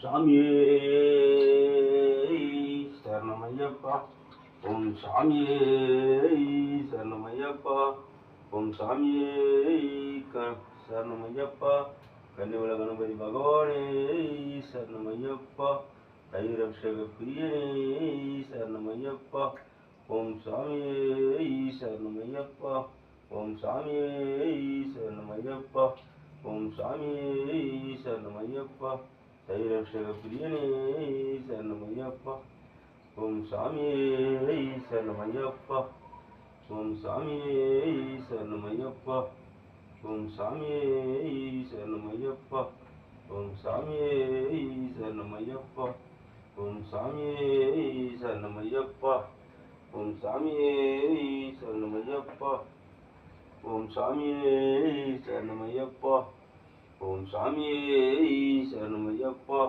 சாமியே சரணமையப்பா ஓம் சாமியே சரணமையப்பா ஓம் சாமியே க சரணமையப்பா கன்னிவள கணபதி பகவானே சரணமையப்பா தைரபிஷேக பிரியனே சரணமையப்பா ஓம் சாமியே சரணமையப்பா ஓம் சாமியே சரணமையப்பா ஓம் சாமியே சரணமையப்பா சைரப்ஷகப்பிரியனே சரணம் ஐயப்பா. ஓம் சாமியே சரணம் ஐயப்பா. ஓம் சாமியே சரணம் ஐயப்பா. ஓம் சாமியே சரணம் ஐயப்பா. ஓம் சாமியே சரணம் ஐயப்பா. ஓம் சாமியே சரணம் ஐயப்பா. ஓம் சாமியே சரணம் ஐயப்பா. ஓம் சாமியே சரணம் ஐயப்பா. ஓம் சாமியே சரணமையப்பா